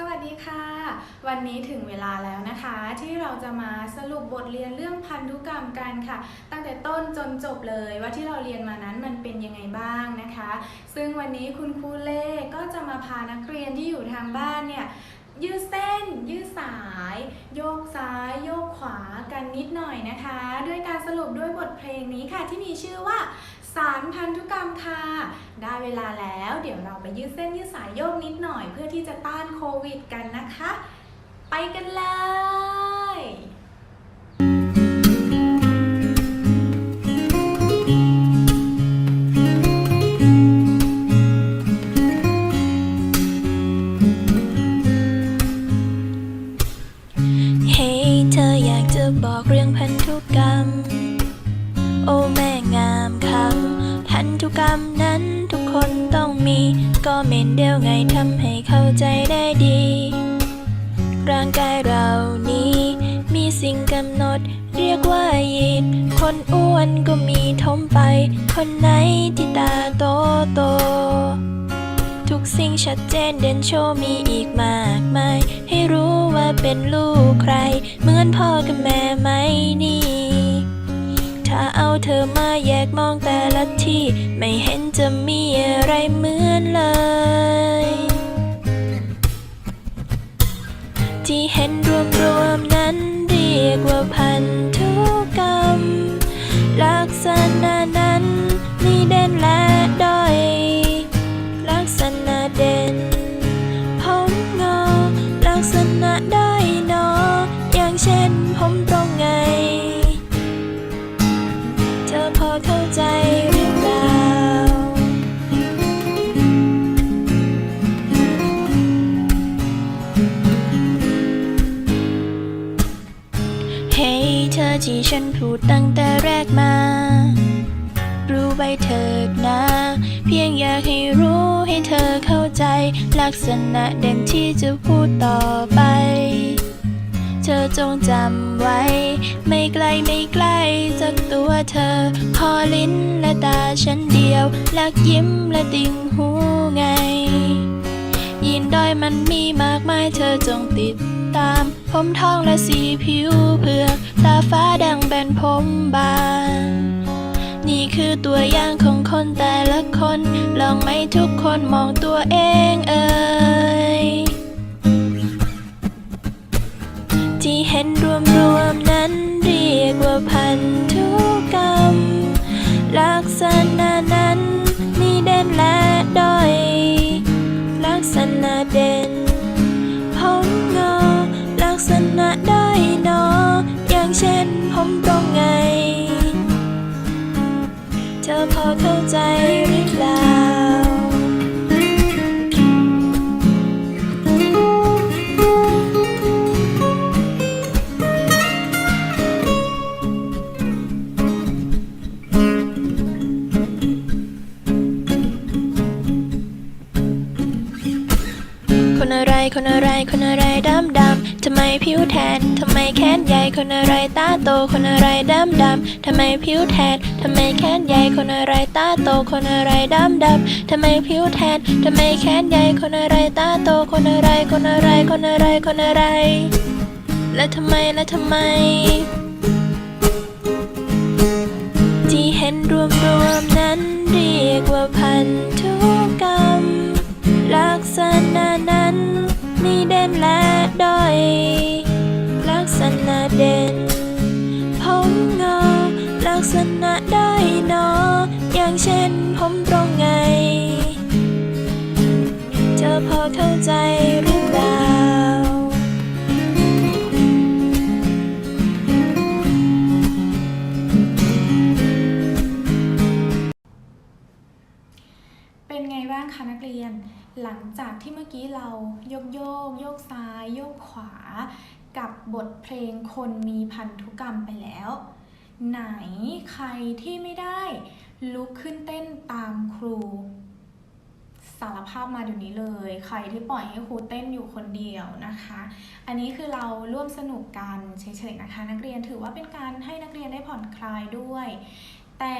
สวัสดีค่ะ วันนี้ถึงเวลาแล้วนะคะ ที่เราจะมาสรุปบทเรียนเรื่องพันธุกรรมกันค่ะ ตั้งแต่ต้นจนจบเลยว่าที่เราเรียนมานั้นมันเป็นยังไงบ้างนะคะ ซึ่งวันนี้คุณครูเล่ก็จะมาพานักเรียนที่อยู่ทางบ้านเนี่ยยืดเส้น ยืดสาย โยกซ้าย โยกขวากันนิดหน่อยนะคะ ด้วยการสรุปด้วยบทเพลงนี้ค่ะที่มีชื่อว่า สารพันธุกรรมค่ะ ได้เวลาแล้วเดี๋ยวเราไปยืดเส้นยืดสายโยกนิดหน่อยเพื่อที่จะต้านโควิดกันนะคะ ไปกันเลย ก็เมนเดียวไงทำให้เข้าใจได้ดี ร่างกายเรานี้ มีสิ่งกำหนด เรียกว่ายีนคนอ้วนก็มีทมไป คนไหนที่ตาโตโต ทุกสิ่งชัดเจนเด่นโชว์มีอีกมากมาย ให้รู้ว่าเป็นลูกใคร เหมือนพ่อกับแม่ไหมนี่ ถ้าเอาเธอมาแยกมองแต่ละที่ ไม่เห็นจะมีอะไรเหมือนเลย ที่เห็นรวมรวมๆนั้นเรียกว่าพันธุกรรม ลักษณะนั้นมีเด่นและด้อย ลักษณะเด่นผมงอ ลักษณะด้อยนอ อย่างเช่นผม ที่ฉันพูดตั้งแต่แรกมา รู้ไว้เถิดนะ เพียงอยากให้รู้ให้เธอเข้าใจ ลักษณะเด่นที่จะพูดต่อไป เธอจงจำไว้ ไม่ไกลไม่ไกลจากตัวเธอคอลิ้นและตาฉันเดียวลักยิ้มและติ่งหูไง นด้อยมันมีมากมายเธอจงติดตาม ผมทองและสีผิวเผือกตาฟ้าดังแบนผมบาง นี่คือตัวอย่างของคนแต่ละคน ลองไหมทุกคนมองตัวเอง ผิวแทน ทำไมแขนใหญ่คนอะไรตาโตคนอะไรดำดำ ทำไมผิวแทน ทำไมแขนใหญ่คนอะไรตาโตคนอะไรดำดำ ทำไมผิวแทน ทำไมแขนใหญ่คนอะไรตาโตคนอะไรคนอะไรคนอะไรคนอะไร และทำไมและทำไมที่เห็นรวมรวมๆนั้นเรียกว่าพันธุกรรม ลักษณะนั้น มีเด่นและด้อย ลักษณะเด่น ผมงอ ลักษณะด้อยนอ อย่างเช่นผมตรงไง เธอพอเข้าใจ หลังจากที่เมื่อกี้เราโยกโยก โยกซ้าย โยกขวา กับบทเพลงคนมีพันธุกรรมไปแล้ว ไหนใครที่ไม่ได้ลุกขึ้นเต้นตามครู สารภาพมาเดี๋ยวนี้เลย ใครที่ปล่อยให้ครูเต้นอยู่คนเดียวนะคะ อันนี้คือเราร่วมสนุกกันเฉยๆนะคะ นักเรียนถือว่าเป็นการให้นักเรียนได้ผ่อนคลายด้วย แต่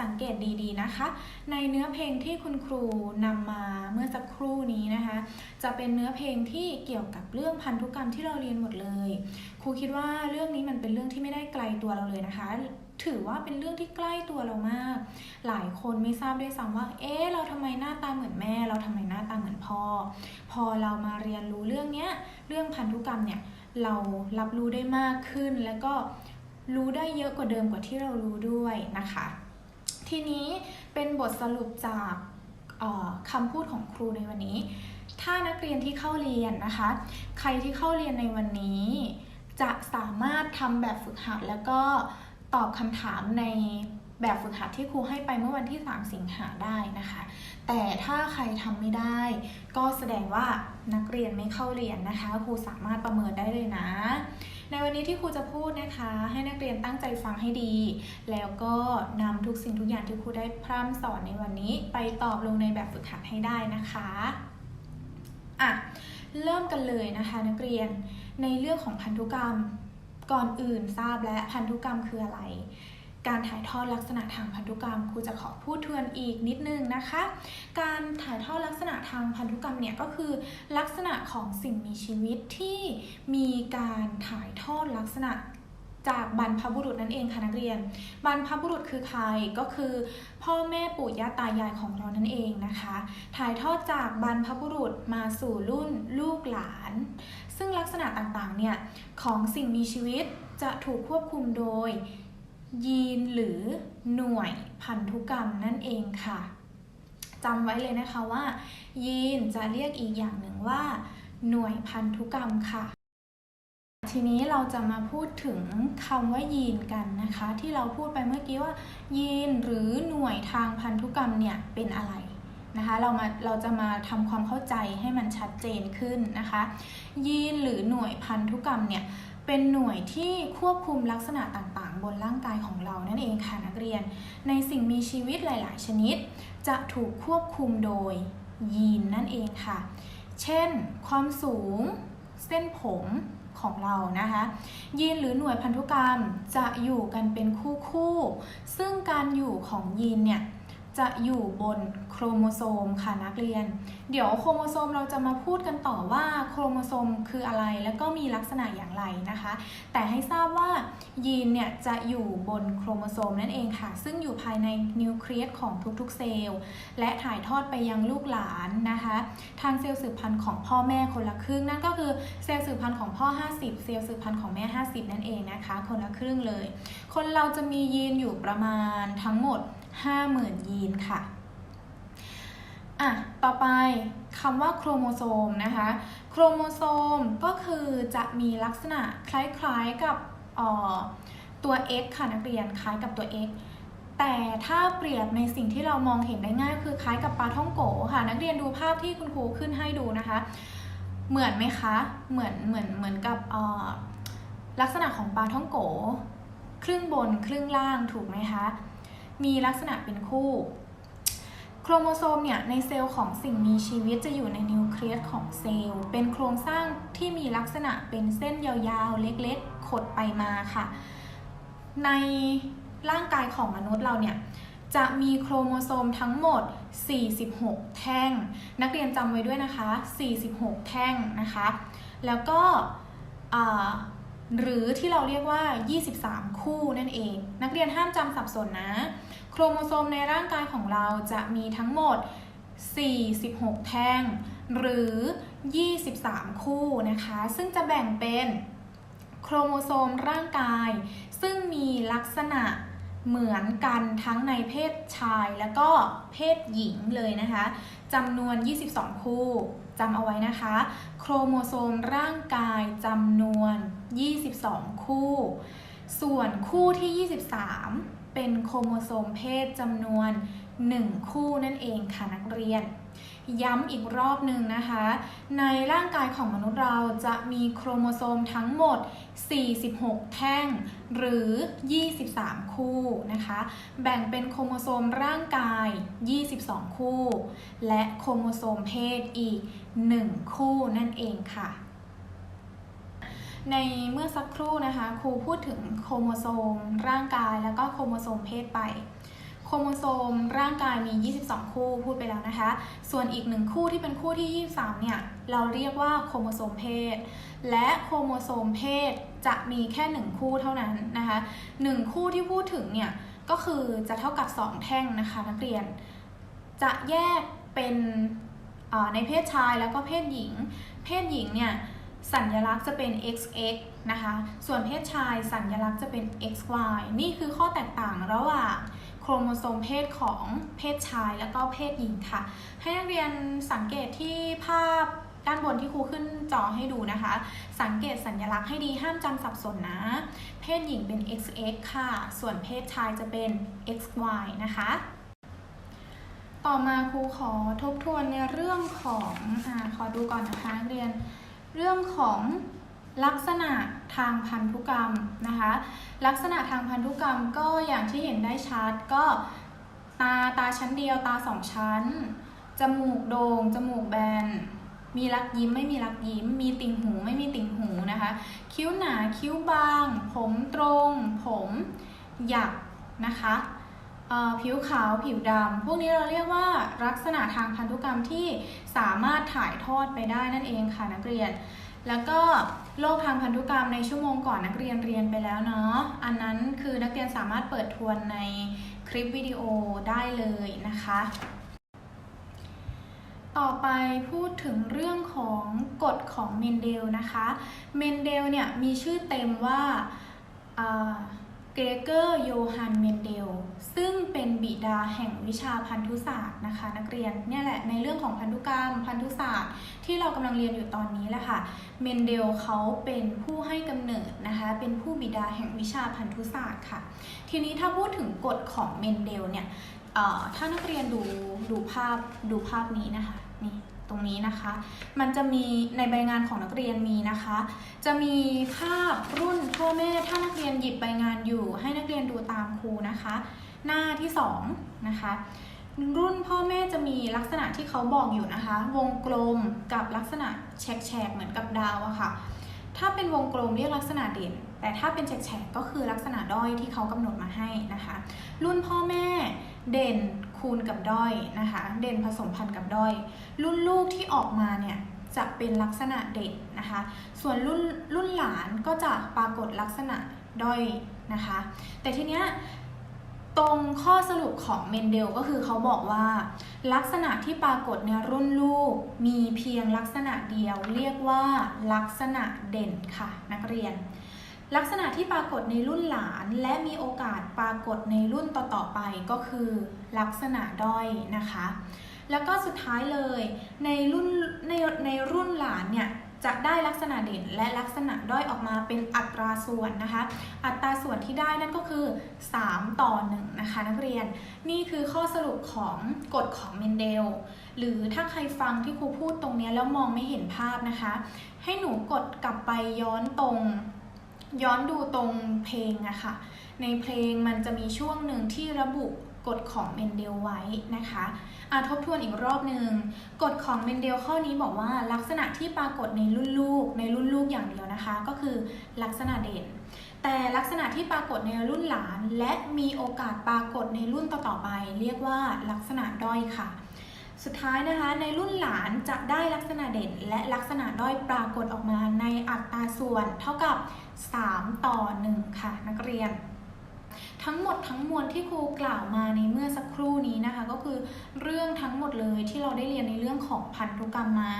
สังเกตดีๆนะคะ ในเนื้อเพลงที่คุณครูนำมาเมื่อสักครู่นี้นะคะ จะเป็นเนื้อเพลงที่เกี่ยวกับเรื่องพันธุกรรมที่เราเรียนหมดเลย ครูคิดว่าเรื่องนี้มันเป็นเรื่องที่ไม่ได้ไกลตัวเราเลยนะคะ ถือว่าเป็นเรื่องที่ใกล้ตัวเรามาก หลายคนไม่ทราบด้วยซ้ำว่า เอ๊ะเราทำไมหน้าตาเหมือนแม่ เราทำไมหน้าตาเหมือนพ่อ พอเรามาเรียนรู้เรื่องเนี้ยเรื่องพันธุกรรมเนี่ยเรารับรู้ได้มากขึ้นแล้วก็ รู้ได้เยอะกว่าเดิมกว่าที่เรารู้ด้วยนะคะ ทีนี้เป็นบทสรุปจากคำพูดของครูในวันนี้ ถ้านักเรียนที่เข้าเรียนนะคะ ใครที่เข้าเรียนในวันนี้ จะสามารถทำแบบฝึกหัดแล้วก็ตอบคำถามในแบบฝึกหัดที่ครูให้ไปเมื่อวันที่ 3 สิงหาได้นะคะ แต่ถ้าใครทำไม่ได้ ก็แสดงว่านักเรียนไม่เข้าเรียนนะคะ ครูสามารถประเมินได้เลยนะ ในวันนี้ที่ครูจะพูดนะคะ ให้นักเรียนตั้งใจฟังให้ดี แล้วก็นำทุกสิ่งทุกอย่างที่ครูได้พร่ำสอนในวันนี้ไปตอบลงในแบบฝึกหัดให้ได้นะคะอะเริ่มกันเลยนะคะนักเรียนในเรื่องของพันธุกรรมก่อนอื่นทราบและพันธุกรรมคืออะไร การถ่ายทอดลักษณะทางพันธุกรรมครูจะขอพูดทวนอีกนิดนึงนะคะ การถ่ายทอดลักษณะทางพันธุกรรมเนี่ยก็คือ ลักษณะของสิ่งมีชีวิตที่มีการถ่ายทอดลักษณะจากบรรพบุรุษนั่นเองค่ะนักเรียน บรรพบุรุษคือใครก็คือ พ่อแม่ปู่ย่าตายายของเรานั่นเองนะคะ ถ่ายทอดจากบรรพบุรุษมาสู่รุ่นลูกหลาน ซึ่งลักษณะต่างๆเนี่ยของสิ่งมีชีวิตจะถูกควบคุมโดย ยีนหรือหน่วยพันธุกรรมนั่นเองค่ะจำไว้เลยนะคะว่า ยีนจะเรียกอีกอย่างหนึ่งว่า หน่วยพันธุกรรมค่ะ ทีนี้เราจะมาพูดถึงคำว่ายีนกันนะคะ ที่เราพูดไปเมื่อกี้ว่า ยีนหรือหน่วยทางพันธุกรรมเนี่ยเป็นอะไรนะคะเรามาเราจะมาทำความเข้าใจให้มันชัดเจนขึ้นนะคะ ยีนหรือหน่วยพันธุกรรมเนี่ย เป็นหน่วยที่ควบคุมลักษณะต่างๆ บนร่างกายของเรานั่นเองค่ะนักเรียน ในสิ่งมีชีวิตหลาย ๆ ชนิด จะถูกควบคุมโดยยีนนั่นเองค่ะ เช่น ความสูง เส้นผมของเรานะคะ ยีนหรือหน่วยพันธุกรรมจะอยู่กันเป็นคู่ๆซึ่งการอยู่ของยีนเนี่ย จะอยู่บนโครโมโซมค่ะนักเรียน เดี๋ยวโครโมโซมเราจะมาพูดกันต่อว่าโครโมโซมคืออะไรแล้วก็มีลักษณะอย่างไรนะคะ แต่ให้ทราบว่ายีนเนี่ยจะอยู่บนโครโมโซมนั่นเองค่ะ ซึ่งอยู่ภายในนิวเคลียสของทุกๆเซลล์และถ่ายทอดไปยังลูกหลานนะคะ ทางเซลล์สืบพันธุ์ของพ่อแม่คนละครึ่งนั่นก็คือเซลล์สืบพันธุ์ของพ่อ 50 เซลล์สืบพันธุ์ของแม่ 50 นั่นเองนะคะ คนละครึ่งเลย คนเราจะมียีนอยู่ประมาณทั้งหมด 50,000 ยีนค่ะอะต่อไปคำว่าโครโมโซมนะคะ โครโมโซมก็คือจะมีลักษณะคล้ายๆกับออตัว X ค่ะนักเรียนคล้ายกับตัว X แต่ถ้าเปรียบในสิ่งที่เรามองเห็นได้ง่ายคือคล้ายกับปลาท่องโกค่ะ นักเรียนดูภาพที่คุณครูขึ้นให้ดูนะคะ เหมือนไหมคะเหมือนเหมือนเหมือนกับออลักษณะของปลาท่องโก ครึ่งบนครึ่งล่างถูกไหมคะ มีลักษณะเป็นคู่ โครโมโซมเนี่ยในเซลล์ของสิ่งมีชีวิตจะอยู่ในนิวเคลียสของเซลล์ เป็นโครงสร้างที่มีลักษณะเป็นเส้นยาวๆ เล็กๆขดไปมาค่ะ ในร่างกายของมนุษย์เราเนี่ยจะมีโครโมโซมทั้งหมด 46 แท่ง นักเรียนจำไว้ด้วยนะคะ 46 แท่งนะคะ แล้วก็หรือที่เราเรียกว่า 23 คู่นั่นเอง นักเรียนห้ามจำสับสนนะ โครโมโซมในร่างกายของเราจะมีทั้งหมด 46 แท่ง หรือ 23 คู่นะคะ ซึ่งจะแบ่งเป็นโครโมโซมร่างกาย ซึ่งมีลักษณะเหมือนกันทั้งในเพศชายและก็เพศหญิงเลยนะคะจำนวน 22 คู่จำเอาไว้นะคะ โครโมโซมร่างกายจำนวน 22 คู่ ส่วนคู่ที่ 23 เป็นโครโมโซมเพศจำนวน 1 คู่นั่นเองค่ะนักเรียน ย้ำอีกรอบหนึ่งนะคะ ในร่างกายของมนุษย์เราจะมีโครโมโซมทั้งหมด 46 แท่ง หรือ 23 คู่นะคะ แบ่งเป็นโครโมโซมร่างกาย 22 คู่ และโครโมโซมเพศอีก 1 คู่นั่นเองค่ะ ในเมื่อสักครู่นะคะครูพูดถึงโครโมโซม ร่างกายแล้วก็โครโมโซมเพศไป โครโมโซมร่างกายมี 22 คู่พูดไปแล้วนะคะ ส่วนอีกหนึ่งคู่ที่เป็นคู่ที่ 23 เนี่ยเราเรียกว่าโครโมโซมเพศ และโครโมโซมเพศจะมีแค่ 1 คู่เท่านั้นนะคะ1คู่ที่พูดถึงเนี่ยก็คือจะเท่ากับ 2 แท่งนะคะนักเรียน จะแยกเป็นในเพศชายแล้วก็เพศหญิง เพศหญิงเนี่ย สัญลักษณ์จะเป็น XX นะคะ ส่วนเพศชายสัญลักษณ์จะเป็น XY นี่คือข้อแตกต่างระหว่างโครโมโซมเพศของเพศชายแล้วก็เพศหญิงค่ะ ให้นักเรียนสังเกตที่ภาพด้านบนที่ครูขึ้นจอให้ดูนะคะ สังเกตสัญลักษณ์ให้ดีห้ามจำสับสนนะ เพศหญิงเป็น XX ค่ะ ส่วนเพศชายจะเป็น XY นะคะ ต่อมาครูขอทบทวนในเรื่องของอขอดูก่อนนะคะนักเรียน เรื่องของลักษณะทางพันธุกรรมนะคะ ลักษณะทางพันธุกรรมก็อย่างที่เห็นได้ชัดก็ตาตาชั้นเดียวตาสองชั้น จมูกโด่งจมูกแบน มีรักยิ้มไม่มีรักยิ้ม มีติ่งหูไม่มีติ่งหูนะคะ คิ้วหนาคิ้วบาง ผมตรง ผมหยักนะคะ ผิวขาวผิวดำพวกนี้เราเรียกว่าลักษณะทางพันธุกรรมที่สามารถถ่ายทอดไปได้นั่นเองค่ะนักเรียน แล้วก็โรคทางพันธุกรรมในชั่วโมงก่อนนักเรียนเรียนไปแล้วเนาะอันนั้นคือนักเรียนสามารถเปิดทวนในคลิปวิดีโอได้เลยนะคะ ต่อไปพูดถึงเรื่องของกฎของเมนเดลนะคะ เมนเดลเนี่ยมีชื่อเต็มว่า เกรเกอร์โยฮันเมนเดล ซึ่งเป็นบิดาแห่งวิชาพันธุศาสตร์นะคะ นักเรียนเนี่ยแหละในเรื่องของพันธุกรรมพันธุศาสตร์ ที่เรากำลังเรียนอยู่ตอนนี้แหละค่ะเมนเดลเขาเป็นผู้ให้กำเนิดนะคะเป็นผู้บิดาแห่งวิชาพันธุศาสตร์ค่ะ ทีนี้ถ้าพูดถึงกฎของเมนเดลเนี่ยถ้านักเรียนดูดูภาพดูภาพนี้นะคะนี่ ตรงนี้นะคะ มันจะมีในใบงานของนักเรียนมีนะคะ จะมีภาพรุ่นพ่อแม่ถ้านักเรียนหยิบใบงานอยู่ ให้นักเรียนดูตามครูนะคะ หน้าที่สองนะคะรุ่นพ่อแม่จะมีลักษณะที่เขาบอกอยู่นะคะ วงกลมกับลักษณะแฉกๆเหมือนกับดาวอะค่ะ ถ้าเป็นวงกลมเรียกลักษณะเด่น แต่ถ้าเป็นแฉกก็คือลักษณะด้อยที่เขากำหนดมาให้นะคะ รุ่นพ่อแม่เด่นคูณกับด้อยนะคะ เด่นผสมพันธุ์กับด้อย รุ่นลูกที่ออกมาเนี่ยจะเป็นลักษณะเด่นนะคะ ส่วนรุ่นรุ่นหลานก็จะปรากฏลักษณะด้อยนะคะ แต่ทีเนี้ยตรงข้อสรุปของเมนเดลก็คือเขาบอกว่า ลักษณะที่ปรากฏในรุ่นลูก มีเพียงลักษณะเดียว เรียกว่าลักษณะเด่นค่ะ นักเรียน ลักษณะที่ปรากฏในรุ่นหลานและมีโอกาสปรากฏในรุ่นต่อๆไปก็คือ ลักษณะด้อยนะคะ แล้วก็สุดท้ายเลยในรุ่นในในรุ่นหลานเนี่ย จะได้ลักษณะเด่นและลักษณะด้อยออกมาเป็นอัตราส่วนนะคะ อัตราส่วนที่ได้นั่นก็คือ 3 ต่อ 1 นะคะนักเรียน นี่คือข้อสรุปของกฎของเมนเดล หรือถ้าใครฟังที่ครูพูดตรงนี้แล้วมองไม่เห็นภาพนะคะ ให้หนูกดกลับไปย้อนตรง ย้อนดูตรงเพลงอะค่ะ ในเพลงมันจะมีช่วงหนึ่งที่ระบุ กฎของเมนเดลไว้นะคะอาทบทวนอีกรอบหนึ่งกฎของเมนเดลข้อนี้บอกว่าลักษณะที่ปรากฏในรุ่นลูกในรุ่นลูกอย่างเดียวนะคะ ก็คือลักษณะเด่น แต่ลักษณะที่ปรากฏในรุ่นหลาน และมีโอกาสปรากฏในรุ่นต่อๆไป เรียกว่าลักษณะด้อยค่ะ สุดท้ายนะคะ ในรุ่นหลานจะได้ลักษณะเด่น และลักษณะด้อยปรากฏออกมาในอัตราส่วน เท่ากับ 3 ต่อ 1 ค่ะ นักเรียน ทั้งหมดทั้งมวลที่ครูกล่าวมาในเมื่อสักครู่นี้นะคะ ก็คือเรื่องทั้งหมดเลยที่เราได้เรียนในเรื่องของพันธุกรรมมา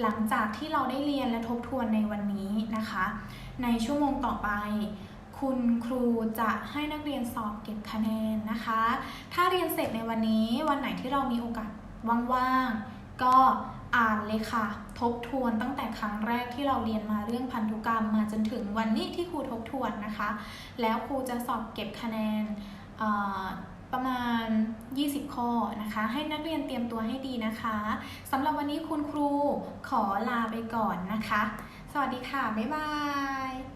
หลังจากที่เราได้เรียนและทบทวนในวันนี้นะคะ ในชั่วโมงต่อไปคุณครูจะให้นักเรียนสอบเก็บคะแนนนะคะ ถ้าเรียนเสร็จในวันนี้วันไหนที่เรามีโอกาสว่างๆก็ อ่านเลยค่ะ ทบทวนตั้งแต่ครั้งแรกที่เราเรียนมาเรื่องพันธุกรรม มาจนถึงวันนี้ที่ครูทบทวนนะคะ แล้วครูจะสอบเก็บคะแนนประมาณ 20 ข้อนะคะ ให้นักเรียนเตรียมตัวให้ดีนะคะสำหรับวันนี้คุณครูขอลาไปก่อนนะคะ สวัสดีค่ะ บ๊ายบาย